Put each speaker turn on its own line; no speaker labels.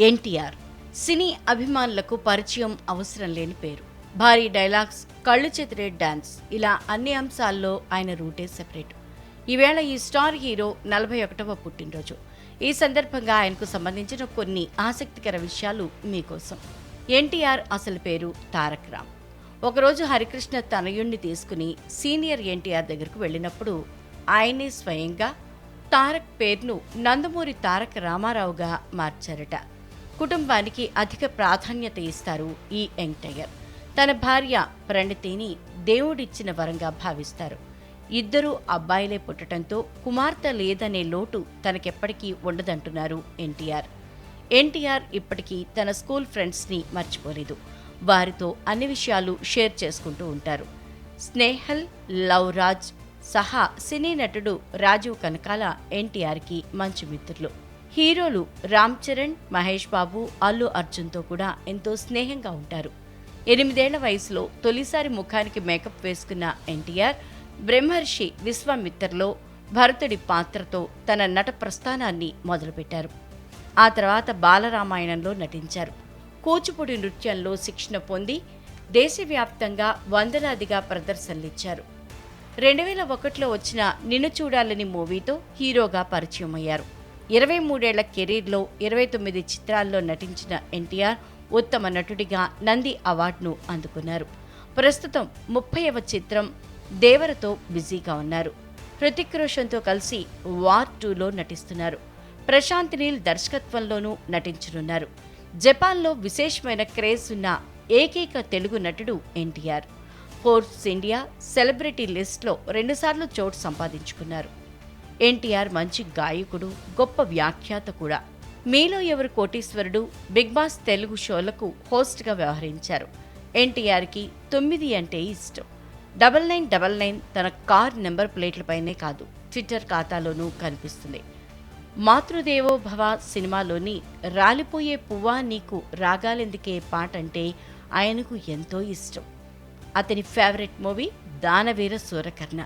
ఎన్టీఆర్. సినీ అభిమానులకు పరిచయం అవసరం లేని పేరు. భారీ డైలాగ్స్ కళ్ళు చెతిరే డాన్స్ ఇలా అన్ని అంశాల్లో ఆయన రూటే సెపరేట్. ఈవేళ ఈ స్టార్ హీరో నలభై ఒకటవ పుట్టినరోజు. ఈ సందర్భంగా ఆయనకు సంబంధించిన కొన్ని ఆసక్తికర విషయాలు మీకోసం ఎన్టీఆర్ అసలు పేరు తారక్ రామ్. ఒకరోజు హరికృష్ణ తనయుణ్ణి తీసుకుని సీనియర్ ఎన్టీఆర్ దగ్గరకు వెళ్ళినప్పుడు ఆయనే స్వయంగా తారక్ పేరును నందమూరి తారక రామారావుగా మార్చారట. కుటుంబానికి అధిక ప్రాధాన్యత ఇస్తారు ఈ యంగ్ టైగర్ తన భార్య ప్రణతిని దేవుడిచ్చిన వరంగా భావిస్తారు. ఇద్దరు అబ్బాయిలే పుట్టడంతో కుమార్తె లేదనే లోటు తనకెప్పటికీ ఉండదంటున్నారు ఎన్టీఆర్. ఎన్టీఆర్ ఇప్పటికీ తన స్కూల్ ఫ్రెండ్స్ని మర్చిపోలేదు. వారితో అన్ని విషయాలు షేర్ చేసుకుంటూ ఉంటారు. స్నేహల్ లవ్ రాజ్ సహా సినీ నటుడు రాజీవ్ కనకాల ఎన్టీఆర్కి మంచి మిత్రులు. హీరోలు రామ్ చరణ్ మహేష్ బాబు అల్లు అర్జున్తో కూడా ఎంతో స్నేహంగా ఉంటారు. ఎనిమిదేళ్ళ వయసులో తొలిసారి ముఖానికి మేకప్ వేసుకున్న ఎన్టీఆర్ బ్రహ్మర్షి విశ్వామిత్రలో భరతుడి పాత్రతో తన నట ప్రస్థానాన్ని మొదలుపెట్టారు. ఆ తర్వాత బాలరామాయణంలో నటించారు. కూచిపూడి నృత్యంలో శిక్షణ పొంది దేశవ్యాప్తంగా వందలాదిగా ప్రదర్శనలిచ్చారు. రెండు వేల ఒకటిలో వచ్చిన నిన్ను చూడాలని మూవీతో హీరోగా పరిచయం అయ్యారు ఇరవై మూడేళ్ళ కెరీర్లో ఇరవై తొమ్మిది చిత్రాల్లో నటించిన ఎన్టీఆర్ ఉత్తమ నటుడిగా నంది అవార్డును అందుకున్నారు. ప్రస్తుతం ముప్పైవ చిత్రం దేవరతో బిజీగా ఉన్నారు. హృతిక్ రోషన్తో కలిసి వార్ టూలో నటిస్తున్నారు. ప్రశాంత్ నీల్ దర్శకత్వంలోనూ నటించనున్నారు. జపాన్లో విశేషమైన క్రేజ్ ఉన్న ఏకైక తెలుగు నటుడు ఎన్టీఆర్. ఫోర్బ్స్ ఇండియా సెలబ్రిటీ లిస్ట్లో రెండుసార్లు చోటు సంపాదించుకున్నారు. ఎన్టీఆర్ మంచి గాయకుడు గొప్ప వ్యాఖ్యాత కూడా. మీలో ఎవరు కోటీశ్వరుడు? బిగ్ బాస్ తెలుగు షోలకు హోస్ట్గా వ్యవహరించారు. ఎన్టీఆర్కి తొమ్మిది అంటే ఇష్టం. డబల్ నైన్ డబల్ నైన్ తన కార్ నెంబర్ ప్లేట్లపైనే కాదు ట్విట్టర్ ఖాతాలోనూ కనిపిస్తుంది. మాతృదేవో భవ సినిమాలోని రాలిపోయే పువ్వా నీకు రాగాలెందుకే పాట అంటే ఆయనకు ఎంతో ఇష్టం. అతని ఫేవరెట్ మూవీ దానవీర సూరకర్ణ.